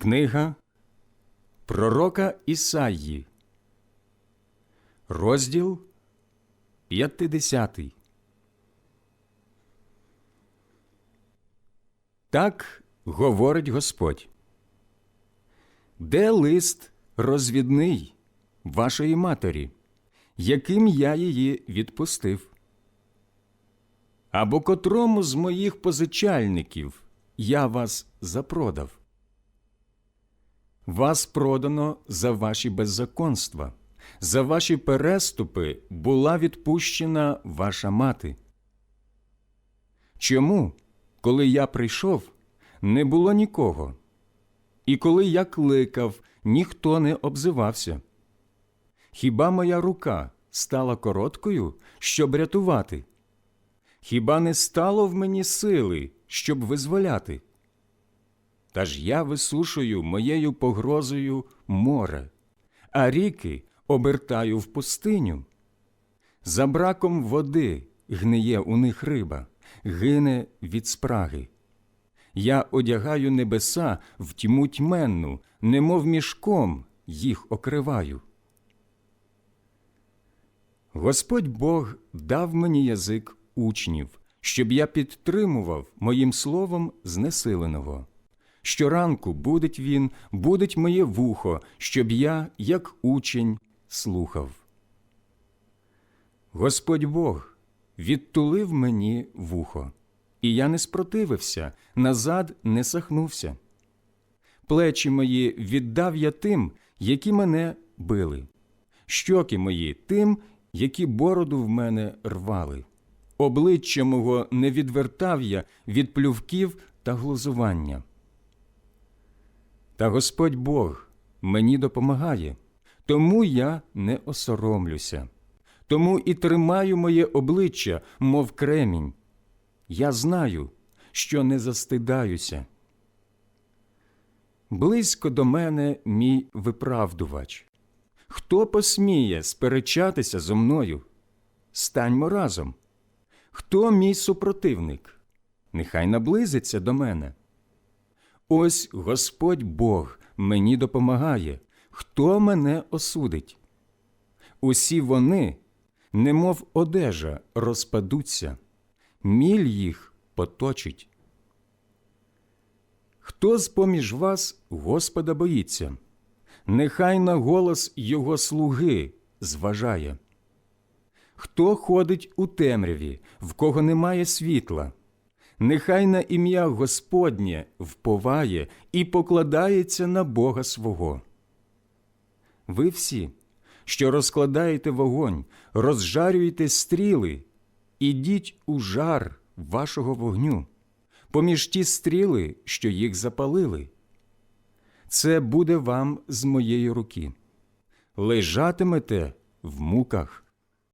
Книга Пророка Ісаї, розділ 50. Так говорить Господь. Де лист розвідний вашої матері, яким я її відпустив? Або котрому з моїх позичальників я вас запродав? Вас продано за ваші беззаконства, за ваші переступи була відпущена ваша мати. Чому, коли я прийшов, не було нікого, і коли я кликав, ніхто не обзивався? Хіба моя рука стала короткою, щоб рятувати? Хіба не стало в мені сили, щоб визволяти? Та ж я висушую моєю погрозою море, а ріки обертаю в пустиню. За браком води гниє у них риба, гине від спраги. Я одягаю небеса в тьму тьменну, немов мішком їх окриваю. Господь Бог дав мені язик учнів, щоб я підтримував моїм словом знесиленого. Щоранку будить він, будить моє вухо, щоб я, як учень, слухав. Господь Бог відтулив мені вухо, і я не спротивився, назад не сахнувся. Плечі мої віддав я тим, які мене били, щоки мої тим, які бороду в мене рвали. Обличчя мого не відвертав я від плювків та глузування. Та Господь Бог мені допомагає, тому я не осоромлюся, тому і тримаю моє обличчя, мов кремінь. Я знаю, що не застидаюся. Близько до мене мій виправдувач. Хто посміє сперечатися зо мною? Станьмо разом. Хто мій супротивник? Нехай наблизиться до мене. Ось Господь Бог мені допомагає, хто мене осудить. Усі вони, немов одежа, розпадуться, міль їх поточить. Хто з поміж вас Господа боїться, нехай на голос Його слуги зважає. Хто ходить у темряві, в кого немає світла, нехай на ім'я Господнє вповає і покладається на Бога свого. Ви всі, що розкладаєте вогонь, розжарюєте стріли, ідіть у жар вашого вогню, поміж ті стріли, що їх запалили. Це буде вам з моєї руки. Лежатимете в муках